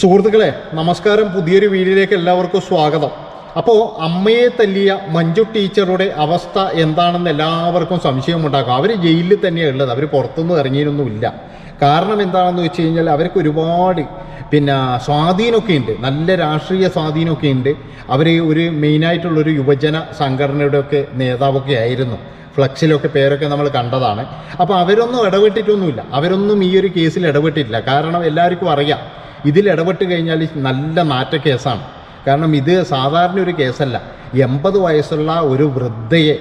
സുഹൃത്തുക്കളെ നമസ്കാരം. പുതിയൊരു വീഡിയോയിലേക്ക് എല്ലാവർക്കും സ്വാഗതം. അപ്പോൾ അമ്മയെ തല്ലിയ മഞ്ജു ടീച്ചറുടെ അവസ്ഥ എന്താണെന്ന് എല്ലാവർക്കും സംശയമുണ്ടാക്കും. അവർ ജയിലിൽ തന്നെയാണ് ഉള്ളത്. അവർ പുറത്തുനിന്ന് ഇറങ്ങിയൊന്നുമില്ല കാരണം എന്താണെന്ന് വെച്ച് കഴിഞ്ഞാൽ അവർക്ക് ഒരുപാട് പിന്നെ സ്വാധീനമൊക്കെ ഉണ്ട്. നല്ല രാഷ്ട്രീയ സ്വാധീനമൊക്കെ ഉണ്ട്. അവർ ഒരു മെയിനായിട്ടുള്ളൊരു യുവജന സംഘടനയുടെ ഒക്കെ നേതാവൊക്കെ ആയിരുന്നു. ഫ്ലക്സിലൊക്കെ പേരൊക്കെ നമ്മൾ കണ്ടതാണ്. അപ്പോൾ അവരൊന്നും ഇടപെട്ടിട്ടൊന്നുമില്ല. അവരൊന്നും ഈ ഒരു കേസിൽ ഇടപെട്ടിട്ടില്ല. കാരണം എല്ലാവർക്കും അറിയാം. ഇതിൽ ഇടപെട്ട് കഴിഞ്ഞാൽ നല്ല നാറ്റ കേസാണ്. കാരണം ഇത് സാധാരണ ഒരു കേസല്ല. എൺപത് വയസ്സുള്ള ഒരു വൃദ്ധയെ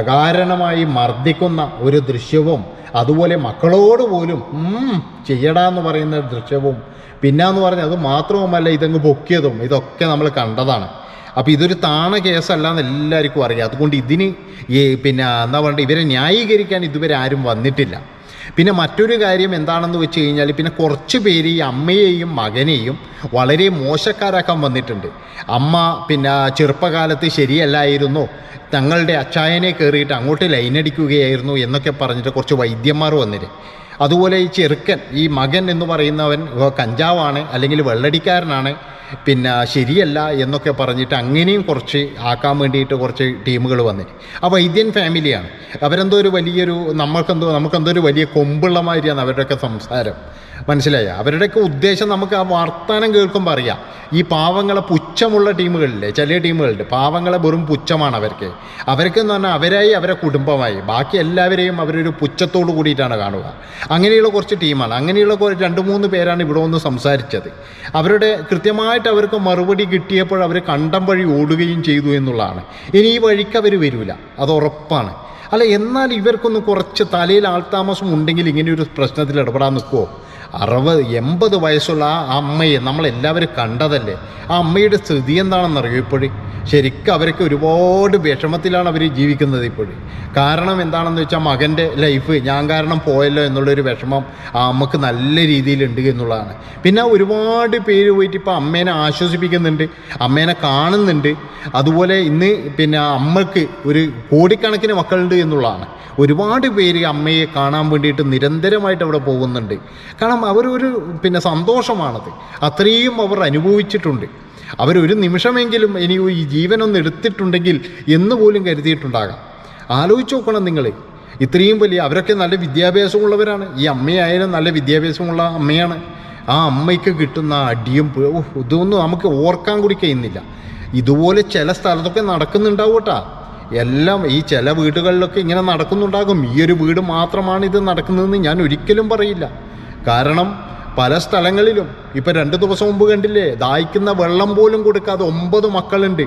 അകാരണമായി മർദ്ദിക്കുന്ന ഒരു ദൃശ്യവും അതുപോലെ മക്കളോട് പോലും ചെയ്യടാ എന്ന് പറയുന്ന ദൃശ്യവും. പിന്നെന്ന് പറഞ്ഞാൽ അത് മാത്രവുമല്ല ഇതങ്ങ് പൊക്കിയതും. ഇതൊക്കെ നമ്മൾ കണ്ടതാണ്. അപ്പോൾ ഇതൊരു താണ കേസല്ല എന്ന് എല്ലാവർക്കും അറിയാം. അതുകൊണ്ട് ഇതിന് ഈ പിന്നെ എന്താ പറയുക ഇവരെ ന്യായീകരിക്കാൻ ഇതുവരെ ആരും വന്നിട്ടില്ല. പിന്നെ മറ്റൊരു കാര്യം എന്താണെന്ന് വെച്ച് കഴിഞ്ഞാൽ പിന്നെ കുറച്ച് പേര് ഈ അമ്മയെയും മകനെയും വളരെ മോശക്കാരാക്കാൻ വന്നിട്ടുണ്ട്. അമ്മ പിന്നെ ചെറുപ്പകാലത്ത് ശരിയല്ലായിരുന്നു. തങ്ങളുടെ അച്ചായനെ കയറിയിട്ട് അങ്ങോട്ട് ലൈനടിക്കുകയായിരുന്നു എന്നൊക്കെ പറഞ്ഞിട്ട് കുറച്ച് വൈദ്യന്മാർ വന്നിട്ട് അതുപോലെ ഈ ചെറുക്കൻ ഈ മകൻ എന്ന് പറയുന്നവൻ കഞ്ചാവാണ് അല്ലെങ്കിൽ വെള്ളടിക്കാരനാണ്. പിന്നെ ശരിയല്ല എന്നൊക്കെ പറഞ്ഞിട്ട് അങ്ങനെയും കുറച്ച് ആക്കാൻ വേണ്ടിയിട്ട് കുറച്ച് ടീമുകൾ വന്നിന് ആ വൈദ്യൻ ഫാമിലിയാണ്. അവരെന്തോ ഒരു വലിയൊരു നമ്മൾക്കെന്തോ നമുക്കെന്തോ ഒരു വലിയ കൊമ്പുള്ള മാതിരിയാണ് അവരുടെയൊക്കെ സംസാരം. മനസ്സിലായ? അവരുടെയൊക്കെ ഉദ്ദേശം നമുക്ക് ആ വർത്തമാനം കേൾക്കുമ്പോൾ അറിയാം. ഈ പാവങ്ങളെ പുച്ഛമുള്ള ടീമുകളില്ലേ ചില ടീമുകളുണ്ട്. പാവങ്ങളെ വെറും പുച്ഛമാണ് അവർക്ക്. അവർക്കെന്ന് പറഞ്ഞാൽ അവരായി അവരെ കുടുംബമായി. ബാക്കി എല്ലാവരെയും അവരൊരു പുച്ഛത്തോട് കൂടിയിട്ടാണ് കാണുക. അങ്ങനെയുള്ള കുറച്ച് ടീമാണ്. അങ്ങനെയുള്ള രണ്ട് മൂന്ന് പേരാണ് ഇവിടെ വന്ന് സംസാരിച്ചത്. അവരുടെ കൃത്യമായിട്ട് അവർക്ക് മറുപടി കിട്ടിയപ്പോൾ അവർ കണ്ടം വഴി ഓടുകയും ചെയ്തു എന്നുള്ളതാണ്. ഇനി ഈ വഴിക്ക് അവർ വരില്ല അത് ഉറപ്പാണ്. അല്ല എന്നാൽ ഇവർക്കൊന്ന് കുറച്ച് തലയിൽ ആൾതാമസം ഉണ്ടെങ്കിൽ ഇങ്ങനെ ഒരു പ്രശ്നത്തിൽ ഇടപെടാൻ നിൽക്കുമോ അറുപത് എൺപത് വയസ്സുള്ള ആ അമ്മയെ നമ്മളെല്ലാവരും കണ്ടതല്ലേ? ആ അമ്മയുടെ സ്ഥിതി എന്താണെന്നറിയോ ഇപ്പോഴും? ശരിക്കും അവരൊക്കെ ഒരുപാട് വിഷമത്തിലാണ് അവർ ജീവിക്കുന്നത് ഇപ്പോഴും. കാരണം എന്താണെന്ന് വെച്ചാൽ മകന്റെ ലൈഫ് ഞാൻ കാരണം പോയല്ലോ എന്നുള്ളൊരു വിഷമം ആ അമ്മയ്ക്ക് നല്ല രീതിയിലുണ്ട് എന്നുള്ളതാണ്. പിന്നെ ഒരുപാട് പേര് പോയിട്ട് ഇപ്പോൾ അമ്മേനെ ആശ്വസിപ്പിക്കുന്നുണ്ട് അമ്മേനെ കാണുന്നുണ്ട്. അതുപോലെ ഇന്ന് പിന്നെ അമ്മയ്ക്ക് ഒരു കോടിക്കണക്കിന് മക്കളുണ്ട് എന്നുള്ളതാണ്. ഒരുപാട് പേര് അമ്മയെ കാണാൻ വേണ്ടിയിട്ട് നിരന്തരമായിട്ട് അവിടെ പോകുന്നുണ്ട്. കാരണം അവരൊരു പിന്നെ സന്തോഷമാണത്. അത്രയും അവർ അനുഭവിച്ചിട്ടുണ്ട്. അവരൊരു നിമിഷമെങ്കിലും ഇനി ഈ ജീവനൊന്ന് എടുത്തിട്ടുണ്ടെങ്കിൽ എന്ന് പോലും കരുതിയിട്ടുണ്ടാകാം. ആലോചിച്ച് നോക്കണം നിങ്ങൾ ഇത്രയും വലിയ അവരൊക്കെ നല്ല വിദ്യാഭ്യാസമുള്ളവരാണ്. ഈ അമ്മയായാലും നല്ല വിദ്യാഭ്യാസമുള്ള അമ്മയാണ്. ആ അമ്മയ്ക്ക് കിട്ടുന്ന അടിയും ഇതൊന്നും നമുക്ക് ഓർക്കാൻ കൂടി കഴിയുന്നില്ല. ഇതുപോലെ ചില സ്ഥലത്തൊക്കെ നടക്കുന്നുണ്ടാവും കേട്ടാ എല്ലാം ഈ ചില വീടുകളിലൊക്കെ ഇങ്ങനെ നടക്കുന്നുണ്ടാകും. ഈ ഒരു വീട് മാത്രമാണ് ഇത് നടക്കുന്നതെന്ന് ഞാൻ ഒരിക്കലും പറയില്ല. കാരണം പല സ്ഥലങ്ങളിലും ഇപ്പം രണ്ട് ദിവസം മുമ്പ് കണ്ടില്ലേ ദാഹിക്കുന്ന വെള്ളം പോലും കൊടുക്കാതെ ഒമ്പത് മക്കളുണ്ട്.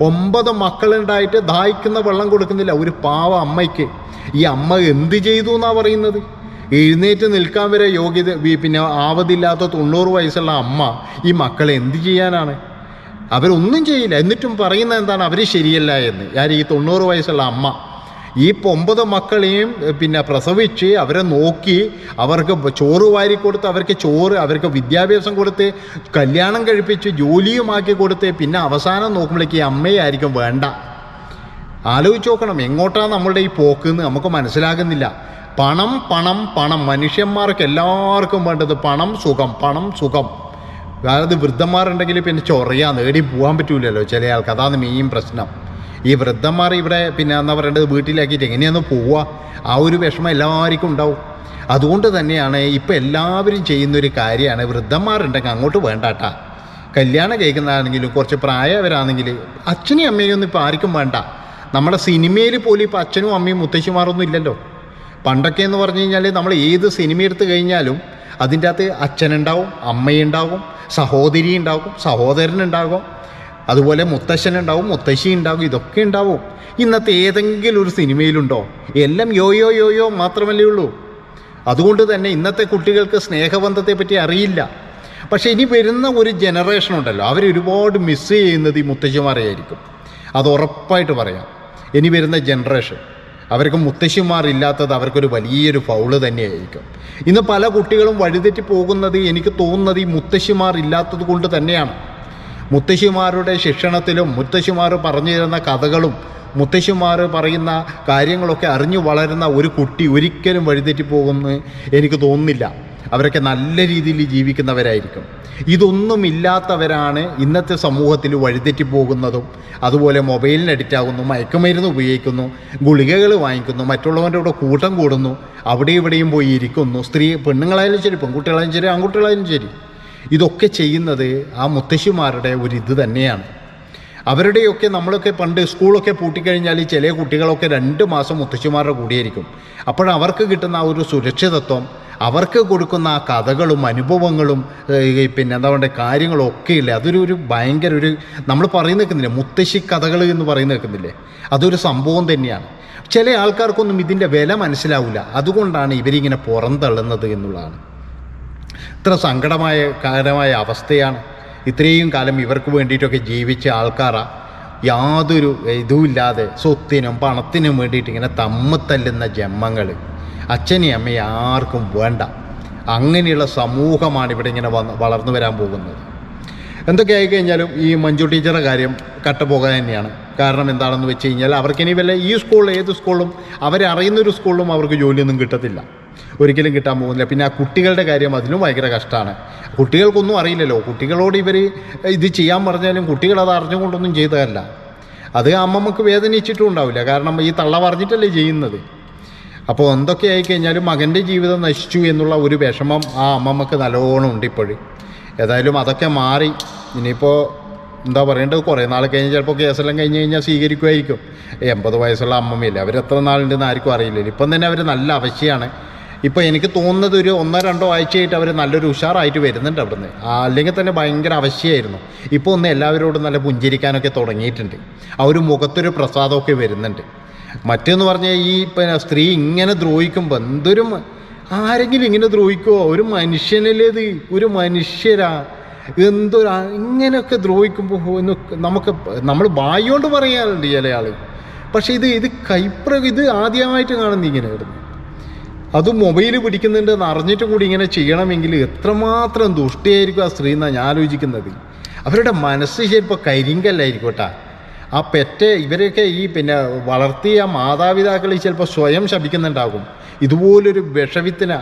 ഒമ്പത് മക്കളുണ്ടായിട്ട് ദാഹിക്കുന്ന വെള്ളം കൊടുക്കുന്നില്ല. ഒരു പാവ അമ്മയ്ക്ക്. ഈ അമ്മ എന്ത് ചെയ്തു എന്നാണ് പറയുന്നത്? എഴുന്നേറ്റ് നിൽക്കാൻ വരെ യോഗ്യത പിന്നെ ആവതില്ലാത്ത തൊണ്ണൂറ് വയസ്സുള്ള അമ്മ ഈ മക്കളെ എന്ത് ചെയ്യാനാണ്? അവരൊന്നും ചെയ്യില്ല. എന്നിട്ടും പറയുന്നത് എന്താണ്? അവർ ശരിയല്ല എന്ന്. ഞാൻ ഈ തൊണ്ണൂറ് വയസ്സുള്ള അമ്മ ഈ ഒമ്പത് മക്കളെയും പിന്നെ പ്രസവിച്ച് അവരെ നോക്കി അവർക്ക് ചോറ് വാരി കൊടുത്ത് അവർക്ക് ചോറ് അവർക്ക് വിദ്യാഭ്യാസം കൊടുത്ത് കല്യാണം കഴിപ്പിച്ച് ജോലിയുമാക്കി കൊടുത്ത് പിന്നെ അവസാനം നോക്കുമ്പോഴേക്ക് ഈ അമ്മയായിരിക്കും വേണ്ട. ആലോചിച്ച് നോക്കണം എങ്ങോട്ടാണ് നമ്മളുടെ ഈ പോക്ക് എന്ന് നമുക്ക് മനസ്സിലാകുന്നില്ല. പണം പണം പണം. മനുഷ്യന്മാർക്ക് എല്ലാവർക്കും വേണ്ടത് പണം സുഖം പണം സുഖം. അതായത് വൃദ്ധന്മാരുണ്ടെങ്കിൽ പിന്നെ ചൊറിയാ നേടി പോകാൻ പറ്റൂലല്ലോ ചില ആൾക്ക്. അതാണ് മെയിൻ പ്രശ്നം. ഈ വൃദ്ധന്മാർ ഇവിടെ പിന്നെ എന്താ പറയേണ്ടത് വീട്ടിലാക്കിയിട്ട് എങ്ങനെയാന്ന് പോവുക ആ ഒരു വിഷമം എല്ലാവർക്കും ഉണ്ടാവും. അതുകൊണ്ട് തന്നെയാണ് ഇപ്പം എല്ലാവരും ചെയ്യുന്നൊരു കാര്യമാണ് വൃദ്ധന്മാരുണ്ടെങ്കിൽ അങ്ങോട്ട് വേണ്ടാട്ടാ. കല്യാണം കഴിക്കുന്നതാണെങ്കിലും കുറച്ച് പ്രായവരാണെങ്കിൽ അച്ഛനും അമ്മയും ഒന്നും ഇപ്പോൾ ആർക്കും വേണ്ട. നമ്മുടെ സിനിമയിൽ പോലും ഇപ്പോൾ അച്ഛനും അമ്മയും മുത്തശ്ശിമാരൊന്നും ഇല്ലല്ലോ. പണ്ടൊക്കെ എന്ന് പറഞ്ഞു കഴിഞ്ഞാൽ നമ്മൾ ഏത് സിനിമ എടുത്തു കഴിഞ്ഞാലും അതിന്റെ അകത്ത് അച്ഛനുണ്ടാവും അമ്മയുണ്ടാവും സഹോദരി ഉണ്ടാകും സഹോദരനുണ്ടാകും. അതുപോലെ മുത്തശ്ശൻ ഉണ്ടാവും മുത്തശ്ശി ഉണ്ടാവും ഇതൊക്കെ ഉണ്ടാവും. ഇന്നത്തെ ഏതെങ്കിലും ഒരു സിനിമയിലുണ്ടോ? എല്ലാം യോയോ യോയോ മാത്രമല്ലേ ഉള്ളൂ. അതുകൊണ്ട് തന്നെ ഇന്നത്തെ കുട്ടികൾക്ക് സ്നേഹബന്ധത്തെ പറ്റി അറിയില്ല. പക്ഷേ ഇനി വരുന്ന ഒരു ജനറേഷൻ ഉണ്ടല്ലോ അവരൊരുപാട് മിസ് ചെയ്യുന്നത് ഈ മുത്തശ്ശിമാരെ ആയിരിക്കും. അത് ഉറപ്പായിട്ട് പറയാം. ഇനി വരുന്ന ജനറേഷൻ അവർക്ക് മുത്തശ്ശിമാരില്ലാത്തത് അവർക്കൊരു വലിയൊരു ഫൗൾ തന്നെയായിരിക്കും. ഇന്ന് പല കുട്ടികളും വഴിതെറ്റി പോകുന്നത് എനിക്ക് തോന്നുന്നത് ഈ മുത്തശ്ശിമാർ ഇല്ലാത്തത് കൊണ്ട് തന്നെയാണ്. മുത്തശ്ശിമാരുടെ ശിക്ഷണത്തിലും മുത്തശ്ശിമാർ പറഞ്ഞു തരുന്ന കഥകളും മുത്തശ്ശിമാർ പറയുന്ന കാര്യങ്ങളൊക്കെ അറിഞ്ഞു വളരുന്ന ഒരു കുട്ടി ഒരിക്കലും വഴിതെറ്റി പോകുമെന്ന് എനിക്ക് തോന്നുന്നില്ല. അവരൊക്കെ നല്ല രീതിയിൽ ജീവിക്കുന്നവരായിരിക്കും. ഇതൊന്നുമില്ലാത്തവരാണ് ഇന്നത്തെ സമൂഹത്തിൽ വഴിതെറ്റി പോകുന്നതും അതുപോലെ മൊബൈലിന് അഡിക്റ്റ് ആകുന്നു മയക്കുമരുന്ന് ഉപയോഗിക്കുന്നു ഗുളികകൾ വാങ്ങിക്കുന്നു മറ്റുള്ളവന്റെ കൂടെ കൂട്ടം കൂടുന്നു അവിടെ ഇവിടെയും പോയി ഇരിക്കുന്നു. സ്ത്രീ പെണ്ണുങ്ങളായാലും ശരി പെൺകുട്ടികളായാലും ശരി ആൺകുട്ടികളായാലും ശരി. ഇതൊക്കെ ചെയ്യുന്നത് ആ മുത്തശ്ശിമാരുടെ ഒരു ഇത് തന്നെയാണ്. അവരുടെയൊക്കെ നമ്മളൊക്കെ പണ്ട് സ്കൂളൊക്കെ പൂട്ടിക്കഴിഞ്ഞാൽ ചില കുട്ടികളൊക്കെ രണ്ട് മാസം മുത്തശ്ശിമാരുടെ കൂടിയായിരിക്കും. അപ്പോഴവർക്ക് കിട്ടുന്ന ആ ഒരു സുരക്ഷിതത്വം അവർക്ക് കൊടുക്കുന്ന ആ കഥകളും അനുഭവങ്ങളും പിന്നെ എന്താ പറയുക കാര്യങ്ങളും ഒക്കെ ഇല്ലേ? അതൊരു ഒരു ഭയങ്കര ഒരു നമ്മൾ പറയുന്ന നിൽക്കുന്നില്ലേ മുത്തശ്ശി കഥകൾ എന്ന് പറയുന്ന നിൽക്കുന്നില്ലേ അതൊരു സംഭവം തന്നെയാണ്. ചില ആൾക്കാർക്കൊന്നും ഇതിന്റെ വില മനസ്സിലാവില്ല. അതുകൊണ്ടാണ് ഇവരിങ്ങനെ പുറന്തള്ളുന്നത് എന്നുള്ളതാണ്. ഇത്ര സങ്കടമായ കാലമായ അവസ്ഥയാണ്. ഇത്രയും കാലം ഇവർക്ക് വേണ്ടിയിട്ടൊക്കെ ജീവിച്ച ആൾക്കാരാ. യാതൊരു ഇതുമില്ലാതെ സ്വത്തിനും പണത്തിനും വേണ്ടിയിട്ട് ഇങ്ങനെ തമ്മത്തല്ലുന്ന ജന്മങ്ങൾ അച്ഛനെയും അമ്മയും ആർക്കും വേണ്ട. അങ്ങനെയുള്ള സമൂഹമാണ് ഇവിടെ ഇങ്ങനെ വന്ന് വളർന്നു വരാൻ പോകുന്നത്. എന്തൊക്കെ ആയിക്കഴിഞ്ഞാലും ഈ മഞ്ജു ടീച്ചറുടെ കാര്യം കട്ടപ്പോകാൻ തന്നെയാണ്. കാരണം എന്താണെന്ന് വെച്ച് കഴിഞ്ഞാൽ അവർക്കിനി വല്ല ഈ സ്കൂളിൽ ഏത് സ്കൂളും അവരറിയുന്നൊരു സ്കൂളിലും അവർക്ക് ജോലിയൊന്നും കിട്ടത്തില്ല. ഒരിക്കലും കിട്ടാൻ പോകുന്നില്ല. പിന്നെ ആ കുട്ടികളുടെ കാര്യം അതിലും ഭയങ്കര കഷ്ടമാണ്. കുട്ടികൾക്കൊന്നും അറിയില്ലല്ലോ. കുട്ടികളോട് ഇവർ ഇത് ചെയ്യാൻ പറഞ്ഞാലും കുട്ടികൾ അത് അറിഞ്ഞുകൊണ്ടൊന്നും ചെയ്തതല്ല. അത് അമ്മമ്മക്ക് വേദനിച്ചിട്ടും ഉണ്ടാവില്ല. കാരണം ഈ തള്ള പറഞ്ഞിട്ടല്ലേ ചെയ്യുന്നത്. അപ്പോൾ എന്തൊക്കെ ആയിക്കഴിഞ്ഞാലും മകന്റെ ജീവിതം നശിച്ചു എന്നുള്ള ഒരു വിഷമം ആ അമ്മമ്മക്ക് നല്ലോണം ഉണ്ട് ഇപ്പോഴും. ഏതായാലും അതൊക്കെ മാറി. ഇനിയിപ്പോൾ എന്താ പറയേണ്ടത്? കുറേ നാൾ കഴിഞ്ഞ് ചിലപ്പോൾ കേസെല്ലാം കഴിഞ്ഞ് കഴിഞ്ഞാൽ സ്വീകരിക്കുമായിരിക്കും എൺപത് വയസ്സുള്ള അമ്മമ്മയില്ല? അവരെത്ര നാളുണ്ടെന്ന് ആർക്കും അറിയില്ല. ഇപ്പം തന്നെ അവർ നല്ല അവശയാണ്. ഇപ്പോൾ എനിക്ക് തോന്നുന്നത് ഒരു ഒന്നോ രണ്ടോ ആഴ്ചയായിട്ട് അവർ നല്ലൊരു ഉഷാറായിട്ട് വരുന്നുണ്ട് അവിടുന്ന്. അല്ലെങ്കിൽ തന്നെ ഭയങ്കര അവശ്യമായിരുന്നു ഇപ്പോൾ ഒന്ന് എല്ലാവരോടും നല്ല പുഞ്ചിരിക്കാനൊക്കെ തുടങ്ങിയിട്ടുണ്ട്. ആ ഒരു മുഖത്തൊരു പ്രസാദമൊക്കെ വരുന്നുണ്ട്. മറ്റേന്ന് പറഞ്ഞാൽ ഈ പിന്നെ സ്ത്രീ ഇങ്ങനെ ദ്രോഹിക്കുമ്പോൾ എന്തൊരു ആരെങ്കിലും ഇങ്ങനെ ദ്രോഹിക്കുമോ ഒരു മനുഷ്യനിലേത് ഒരു മനുഷ്യരാ. എന്തൊരു ഇങ്ങനെയൊക്കെ ദ്രോഹിക്കുമ്പോൾ നമുക്ക് നമ്മൾ വായോണ്ട് പറയാറുണ്ട് ചില ആൾ പക്ഷേ ഇത് ഇത് കൈപ്ര ഇത് ആദ്യമായിട്ട് കാണുന്ന ഇങ്ങനെ അത് മൊബൈൽ പിടിക്കുന്നുണ്ടെന്ന് അറിഞ്ഞിട്ട് കൂടി ഇങ്ങനെ ചെയ്യണമെങ്കിൽ എത്രമാത്രം ദുഷ്ടിയായിരിക്കും ആ സ്ത്രീ എന്നാണ് ഞാൻ ആലോചിക്കുന്നത് അവരുടെ മനസ്സ് ചിലപ്പോൾ കരിങ്കല്ലായിരിക്കും കേട്ടാ ആ പെറ്റ് ഇവരെയൊക്കെ ഈ പിന്നെ വളർത്തിയ മാതാപിതാക്കൾ ചിലപ്പോൾ സ്വയം ശപിക്കുന്നുണ്ടാകും. ഇതുപോലൊരു വിഷവിത്തിന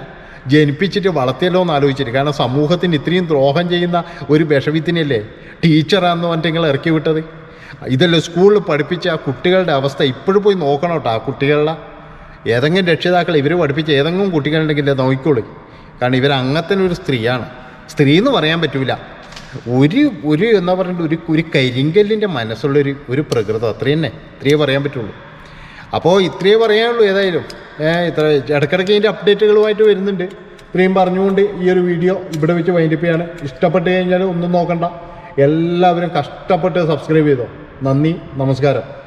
ജനിപ്പിച്ചിട്ട് വളർത്തിയല്ലോ എന്ന് ആലോചിച്ചിട്ട്. കാരണം സമൂഹത്തിന് ഇത്രയും ദ്രോഹം ചെയ്യുന്ന ഒരു വിഷവിത്തിനല്ലേ ടീച്ചറാന്ന് പറഞ്ഞിട്ട് ഇറക്കി വിട്ടത്? ഇതല്ലേ സ്കൂളിൽ പഠിപ്പിച്ച ആ കുട്ടികളുടെ അവസ്ഥ ഇപ്പോഴും പോയി നോക്കണം കേട്ടോ ആ കുട്ടികളുടെ? ഏതെങ്കിലും രക്ഷിതാക്കൾ ഇവർ പഠിപ്പിച്ച ഏതെങ്കിലും കുട്ടികളുണ്ടെങ്കിൽ നോക്കിക്കോളി. കാരണം ഇവർ അങ്ങനത്തെ ഒരു സ്ത്രീയാണ്. സ്ത്രീ എന്ന് പറയാൻ പറ്റില്ല ഒരു ഒരു എന്താ പറയുക ഒരു ഒരു കരിങ്കല്ലിന്റെ മനസ്സുള്ളൊരു ഒരു പ്രകൃതം. അത്ര തന്നെ. ഇത്രയേ പറയാൻ പറ്റുള്ളൂ. അപ്പോൾ ഇത്രയേ പറയാനുള്ളൂ ഏതായാലും. ഇത്ര ഇടയ്ക്കിടയ്ക്ക് ഇതിന്റെ അപ്ഡേറ്റുകളുമായിട്ട് വരുന്നുണ്ട്. ഇത്രയും പറഞ്ഞുകൊണ്ട് ഈ ഒരു വീഡിയോ ഇവിടെ വെച്ച് വൈൻഡപ്പ് ചെയ്യാണ്. ഇഷ്ടപ്പെട്ട് കഴിഞ്ഞാൽ ഒന്നും നോക്കണ്ട. എല്ലാവരും കഷ്ടപ്പെട്ട് സബ്സ്ക്രൈബ് ചെയ്തോ. നന്ദി നമസ്കാരം.